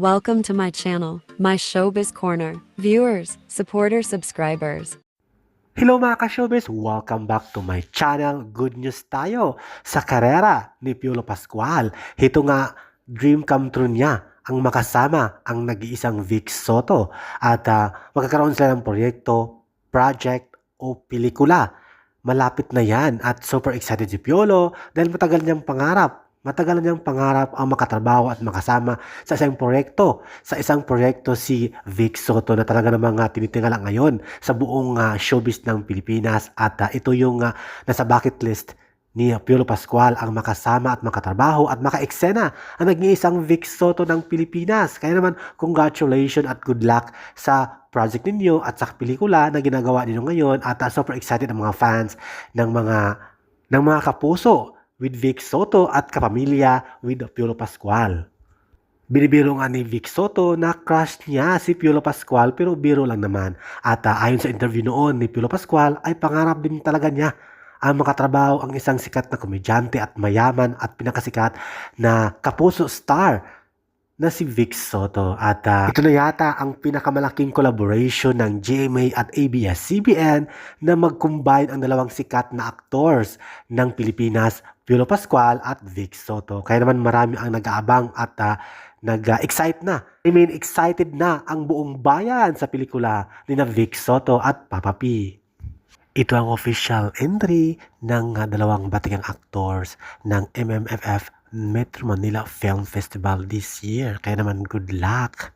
Welcome to my channel, my showbiz corner. Viewers, supporters, subscribers. Hello mga ka-showbiz! Welcome back to my channel. Good news tayo sa karera ni Piolo Pascual. Ito nga, dream come true niya ang makasama ang nag-iisang Vic Soto at ah, magkakaroon sila ng proyekto, project o pelikula. Malapit na yan at super excited si Piolo dahil matagal niyang pangarap. Matagal niyang pangarap ang makatrabaho at makasama sa isang proyekto. Sa isang proyekto si Vic Soto na talaga namang uh, tinitingala ngayon sa buong ah, showbiz ng Pilipinas at ah, ito yung ah, nasa bucket list ni Piolo Pascual ang makasama at makatrabaho at maka-eksena ang naging isang Vic Soto ng Pilipinas. Kaya naman, congratulations at good luck sa project ninyo at sa pelikula na ginagawa ninyo ngayon at ah, super excited ang mga fans ng mga ng mga kapuso with Vic Soto at kapamilya with Piolo Pascual. Binibiro nga ni Vic Soto na crush niya si Piolo Pascual pero biro lang naman. At ah, ayon sa interview noon ni Piolo Pascual ay pangarap din talaga niya ang makatrabaho ang isang sikat na komedyante at mayaman at pinakasikat na kapuso star na si Vic Soto. At ah, ito na yata ang pinakamalaking collaboration ng GMA at ABS-CBN na mag-combine ang dalawang sikat na actors ng Pilipinas, Piolo Pascual at Vic Soto. Kaya naman marami ang nag-aabang at ah, nag-excite na. I mean, excited na ang buong bayan sa pelikula ni na Vic Soto at Papa P. Ito ang official entry ng ah, dalawang batikang actors ng MMFF Metro Manila Film Festival this year. Kaya naman good luck!